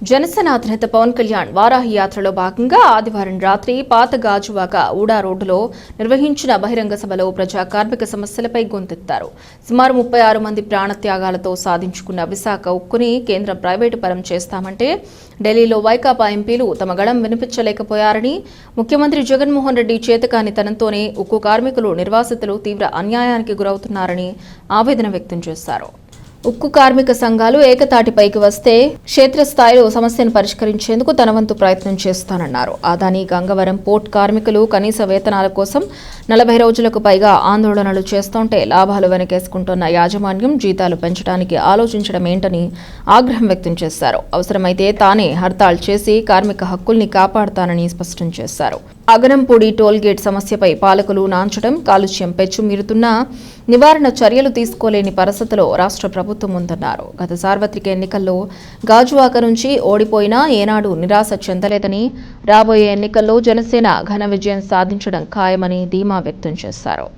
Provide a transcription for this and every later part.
జనసేన అధినేత పవన్ కళ్యాణ్ వారాహి యాత్రలో భాగంగా ఆదివారం రాత్రి పాత గాజువాక ఊడా రోడ్డులో నిర్వహించిన బహిరంగ సభలో ప్రజా కార్మిక సమస్యలపై గొంతెత్తారు. సుమారు ముప్పై ఆరు మంది ప్రాణత్యాగాలతో సాధించుకున్న విశాఖ ఉక్కుని కేంద్రం ప్రైవేటు పరం చేస్తామంటే ఢిల్లీలో వైకాపా ఎంపీలు తమ గళం వినిపించలేకపోయారని ముఖ్యమంత్రి జగన్మోహన్ రెడ్డి చేతకానితనంతోనే ఉక్కు కార్మికులు నిర్వాసితులు తీవ్ర అన్యాయానికి గురవుతున్నారని ఆవేదన వ్యక్తం చేశారు. ఉక్కు కార్మిక సంఘాలు ఏకతాటిపైకి వస్తే క్షేత్రస్థాయిలో సమస్యను పరిష్కరించేందుకు తనవంతు ప్రయత్నం చేస్తానన్నారు. ఆదాని గంగవరం పోర్ట్ కార్మికులు కనీస వేతనాల కోసం నలభై రోజులకు పైగా ఆందోళనలు చేస్తుంటే లాభాలు వెనకేసుకుంటున్న యాజమాన్యం జీతాలు పెంచడానికి ఆలోచించడం ఏంటని ఆగ్రహం వ్యక్తం చేశారు. అవసరమైతే తానే హర్తాల్ చేసి కార్మిక హక్కుల్ని కాపాడతానని స్పష్టం చేశారు. అగనంపూడి టోల్గేట్ సమస్యపై పాలకులు నాంచడం కాలుష్యం పెచ్చుమీరుతున్నా నివారణ చర్యలు తీసుకోలేని పరిస్థితిలో రాష్ట్ర ప్రభుత్వం ఉందన్నారు. గత సార్వత్రిక ఎన్నికల్లో గాజువాక నుంచి ఓడిపోయినా ఏనాడు నిరాశ చెందలేదని రాబోయే ఎన్నికల్లో జనసేన ఘన విజయం సాధించడం ఖాయమని ధీమా వ్యక్తం చేశారు.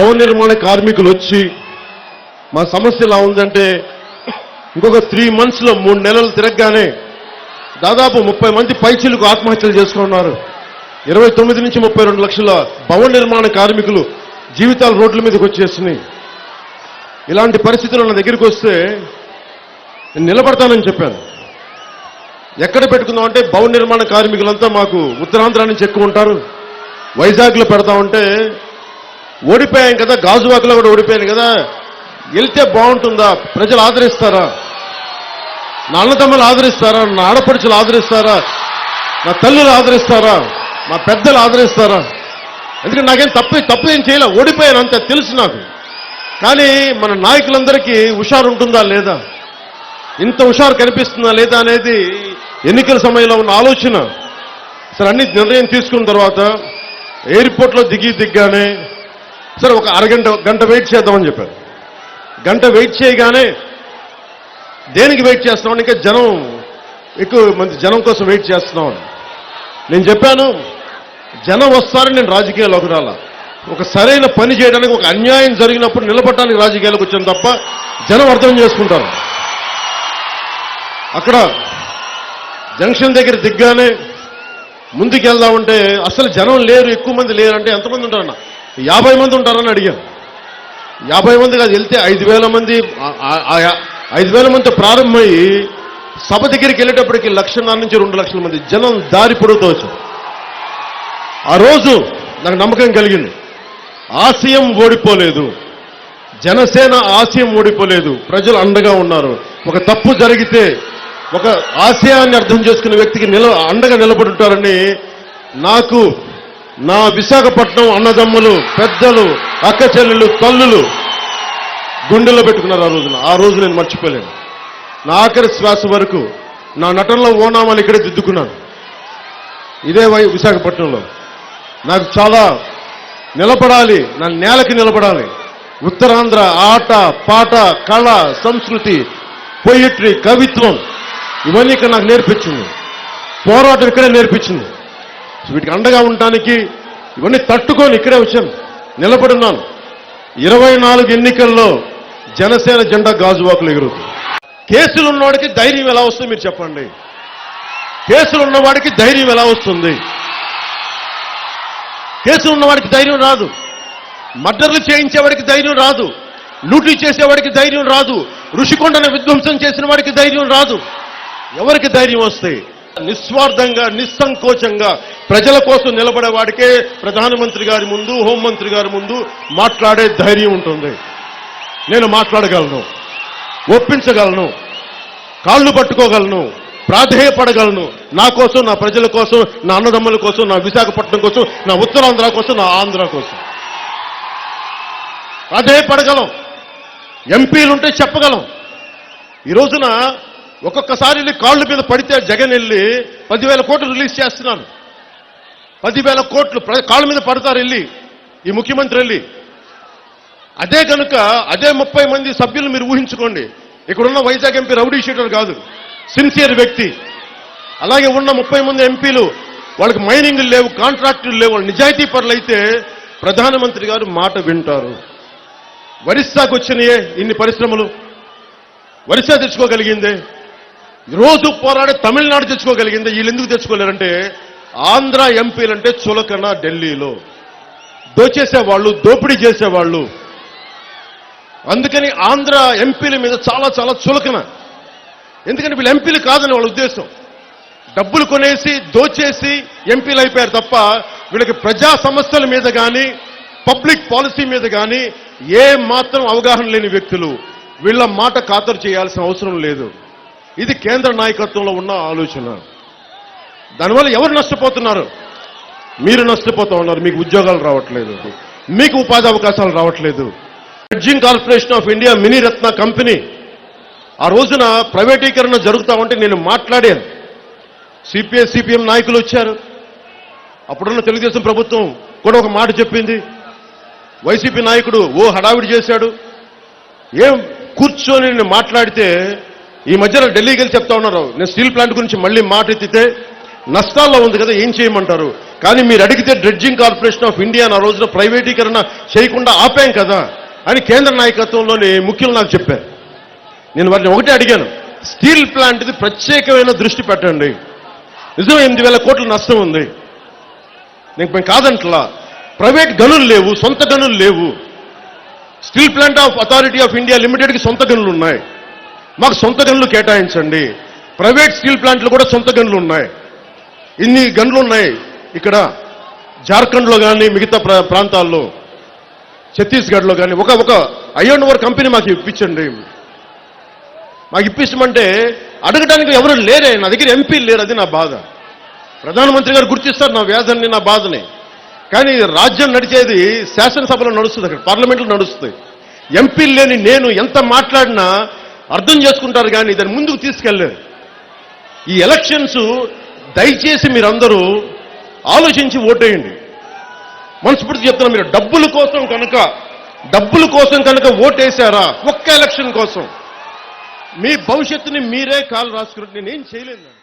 భవన నిర్మాణ కార్మికులు వచ్చి మా సమస్య ఎలా ఉందంటే ఇంకొక త్రీ మంత్స్లో మూడు నెలలు తిరగగానే దాదాపు ముప్పై మంది పైచీలకు ఆత్మహత్యలు చేసుకున్నారు. ఇరవై తొమ్మిది నుంచి ముప్పై రెండు లక్షల భవన నిర్మాణ కార్మికులు జీవితాలు రోడ్ల మీదకి వచ్చేసినాయి. ఇలాంటి పరిస్థితులు నా దగ్గరికి వస్తే నేను నిలబడతానని చెప్పాను. ఎక్కడ పెట్టుకుందాం అంటే భవన నిర్మాణ కార్మికులంతా మాకు ఉత్తరాంధ్ర నుంచి ఎక్కువ ఉంటారు. వైజాగ్లో పెడతామంటే ఓడిపోయాం కదా గాజువాకలో కూడా ఓడిపోయాను కదా. వెళ్తే బాగుంటుందా? ప్రజలు ఆదరిస్తారా? నా అన్నతమ్ములు ఆదరిస్తారా? నా ఆడపడుచులు ఆదరిస్తారా? నా తల్లులు ఆదరిస్తారా? మా పెద్దలు ఆదరిస్తారా? ఎందుకంటే నాకేం తప్పు తప్పు ఏం చేయలే. ఓడిపోయాను అంతే తెలుసు నాకు. కానీ మన నాయకులందరికీ హుషారు ఉంటుందా లేదా? ఇంత హుషారు కనిపిస్తుందా లేదా అనేది ఎన్నికల సమయంలో ఉన్న ఆలోచన. సరే అన్ని నిర్ణయం తీసుకున్న తర్వాత ఎయిర్పోర్ట్లో దిగి దిగ్గానే సరే ఒక అరగంట గంట వెయిట్ చేద్దామని చెప్పారు. గంట వెయిట్ చేయగానే దేనికి వెయిట్ చేస్తున్నాం ఇంకా జనం ఎక్కువ మంది జనం కోసం వెయిట్ చేస్తున్నాం నేను చెప్పాను జనం వస్తారని నేను రాజకీయాల్లోకి రాలా. ఒక సరైన పని చేయడానికి ఒక అన్యాయం జరిగినప్పుడు నిలబడటానికి రాజకీయాలకు వచ్చాను తప్ప జనం అర్థం చేసుకుంటారు. అక్కడ జంక్షన్ దగ్గర దిగ్గానే ముందుకెళ్దామంటే అసలు జనం లేరు ఎక్కువ మంది లేరు అంటే ఎంతమంది ఉంటారన్నా? యాభై మంది ఉంటారని అడిగాను యాభై మంది కాదు వెళ్తే ఐదు వేల మంది ఐదు వేల మందితో ప్రారంభమయ్యి సభ దగ్గరికి వెళ్ళేటప్పటికి లక్షన్నర నుంచి రెండు లక్షల మంది జనం దారి పొడుగుతూ వచ్చారు. ఆ రోజు నాకు నమ్మకం కలిగింది. ఆశయం ఓడిపోలేదు. జనసేన ఆశయం ఓడిపోలేదు. ప్రజలు అండగా ఉన్నారు. ఒక తప్పు జరిగితే ఒక ఆశయాన్ని అర్థం చేసుకునే వ్యక్తికి నిల అండగా నిలబడి ఉంటారని నాకు నా విశాఖపట్నం అన్నదమ్ములు పెద్దలు అక్క చెల్లెలు తల్లులు గుండెల్లో పెట్టుకున్నారు ఆ రోజున. ఆ రోజు నేను మర్చిపోలేను. నా ఆఖరి శ్వాస వరకు నా నటనలో ఓనామని ఇక్కడే దిద్దుకున్నాను. ఇదే విశాఖపట్నంలో. నాకు చాలా నిలబడాలి నా నేలకి నిలబడాలి. ఉత్తరాంధ్ర ఆట పాట కళ సంస్కృతి పొయిట్రీ కవిత్వం ఇవన్నీ ఇక్కడ నాకు నేర్పించింది. పోరాటం ఇక్కడే నేర్పించింది. వీటికి అండగా ఉండటానికి ఇవన్నీ తట్టుకొని ఇక్కడే వచ్చాను నిలబడున్నాను ఇరవై నాలుగు ఎన్నికల్లో జనసేన జెండా గాజువాకులు ఎగురుతుంది. కేసులు ఉన్నవాడికి ధైర్యం ఎలా వస్తుంది మీరు చెప్పండి? కేసులు ఉన్నవాడికి ధైర్యం ఎలా వస్తుంది? కేసులు ఉన్నవాడికి ధైర్యం రాదు. మర్డర్లు చేయించేవాడికి ధైర్యం రాదు. లూటీ చేసేవాడికి ధైర్యం రాదు. ఋషికొండను విధ్వంసం చేసిన వాడికి ధైర్యం రాదు. ఎవరికి ధైర్యం వస్తాయి నిస్వార్థంగా నిస్సంకోచంగా ప్రజల కోసం నిలబడే వాడికే ప్రధానమంత్రి గారి ముందు హోంమంత్రి గారి ముందు మాట్లాడే ధైర్యం ఉంటుంది. నేను మాట్లాడగలను ఒప్పించగలను కాళ్ళు పట్టుకోగలను ప్రాధేయపడగలను. నా కోసం నా ప్రజల కోసం నా అన్నదమ్ముల కోసం నా విశాఖపట్నం కోసం నా ఉత్తరాంధ్ర కోసం నా ఆంధ్ర కోసం. ప్రాధేయపడగలం. ఎంపీలుంటే చెప్పగలం. ఈ రోజున ఒక్కొక్కసారి వెళ్ళి కాళ్ళ మీద పడితే జగన్ వెళ్ళి పదివేల కోట్లు రిలీజ్ చేస్తున్నారు పదివేల కోట్లు ప్ర- కాళ్ళ మీద పడతారు వెళ్ళి ఈ ముఖ్యమంత్రి వెళ్ళి. అదే కనుక అదే ముప్పై మంది సభ్యులు మీరు ఊహించుకోండి. ఇక్కడున్న వైజాగ్ ఎంపీ రౌడీ షీటర్ కాదు సిన్సియర్ వ్యక్తి. అలాగే ఉన్న ముప్పై మంది ఎంపీలు వాళ్ళకి మైనింగ్ లేవు కాంట్రాక్టులు లేవు వాళ్ళు నిజాయితీ పనులు అయితే ప్రధానమంత్రి గారు మాట వింటారు. ఒరిస్సాకు వచ్చినాయే ఇన్ని పరిశ్రమలు? ఒరిస్సా తెచ్చుకోగలిగిందే? రోజు పోరాడే తమిళనాడు తెచ్చుకోగలిగింది. వీళ్ళు ఎందుకు తెచ్చుకోలేరంటే ఆంధ్ర ఎంపీలంటే చులకన ఢిల్లీలో. దోచేసేవాళ్ళు దోపిడీ చేసేవాళ్ళు. అందుకని ఆంధ్ర ఎంపీల మీద చాలా చాలా చులకన. ఎందుకంటే వీళ్ళు ఎంపీలు కాదని వాళ్ళ ఉద్దేశం. డబ్బులు కొనేసి దోచేసి ఎంపీలు అయిపోయారు తప్ప వీళ్ళకి ప్రజా సమస్యల మీద కానీ పబ్లిక్ పాలసీ మీద కానీ ఏ మాత్రం అవగాహన లేని వ్యక్తులు వీళ్ళ మాట ఖాతరు చేయాల్సిన అవసరం లేదు. ఇది కేంద్ర నాయకత్వంలో ఉన్న ఆలోచన. దానివల్ల ఎవరు నష్టపోతున్నారు? మీరు నష్టపోతూ ఉన్నారు. మీకు ఉద్యోగాలు రావట్లేదు. మీకు ఉపాధి అవకాశాలు రావట్లేదు. Dredging corporation of India mini Ratna company. ఆ రోజున ప్రైవేటీకరణ జరుగుతా ఉంటే నేను మాట్లాడాను. సిపిఐ సిపిఎం నాయకులు వచ్చారు. అప్పుడున్న తెలుగుదేశం ప్రభుత్వం కూడా ఒక మాట చెప్పింది. వైసీపీ నాయకుడు ఓ హడావిడి చేశాడు. ఏం కూర్చొని నేను మాట్లాడితే ఈ మధ్యన ఢిల్లీకి వెళ్ళి చెప్తా ఉన్నారు. నేను స్టీల్ ప్లాంట్ గురించి మళ్ళీ మాట ఎత్తితే నష్టాల్లో ఉంది కదా ఏం చేయమంటారు? కానీ మీరు అడిగితే డ్రెడ్జింగ్ కార్పొరేషన్ ఆఫ్ ఇండియా ఆ రోజున ప్రైవేటీకరణ చేయకుండా ఆపాం కదా అని కేంద్ర నాయకత్వంలోని ముఖ్యులు నాకు చెప్పారు. నేను వారిని ఒకటే అడిగాను. స్టీల్ ప్లాంట్ది ప్రత్యేకమైన దృష్టి పెట్టండి. నిజం ఎనిమిది వేల కోట్ల నష్టం ఉంది. నేను మేము కాదంట్లా. ప్రైవేట్ గనులు లేవు సొంత గనులు లేవు. Steel plant of authority of India లిమిటెడ్కి సొంత గనులు ఉన్నాయి. మాకు సొంత గనులు కేటాయించండి. ప్రైవేట్ స్టీల్ ప్లాంట్లు కూడా సొంత గనులు ఉన్నాయి. ఇన్ని గనులు ఉన్నాయి. ఇక్కడ జార్ఖండ్లో కానీ మిగతా ప్రా- ప్రాంతాల్లో ఛత్తీస్గఢ్లో కానీ ఒక ఒక అయ్యోన్ ఓవర్ కంపెనీ మాకు ఇప్పించండి. మాకు ఇప్పించమంటే అడగడానికి ఎవరు లేరే. నా దగ్గర ఎంపీ లేరు అది నా బాధ. ప్రధానమంత్రి గారు గుర్తిస్తారు నా వ్యాధుల్ని నా బాధని. కానీ రాజ్యం నడిచేది శాసనసభలో నడుస్తుంది అక్కడ పార్లమెంట్లో నడుస్తుంది. ఎంపీ లేని నేను ఎంత మాట్లాడినా అర్థం చేసుకుంటారు కానీ దాన్ని ముందుకు తీసుకెళ్ళలేదు ఈ ఎలక్షన్స్ దయచేసి మీరందరూ ఆలోచించి ఓటేయండి. మనస్ఫూర్తి చెప్తున్నా మీరు డబ్బుల కోసం కనుక డబ్బుల కోసం కనుక ఓటేశారా? ఒక్క ఎలక్షన్ కోసం. మీ భవిష్యత్తుని మీరే కాలు రాసుకున్నట్టు నేనేం చేయలేను.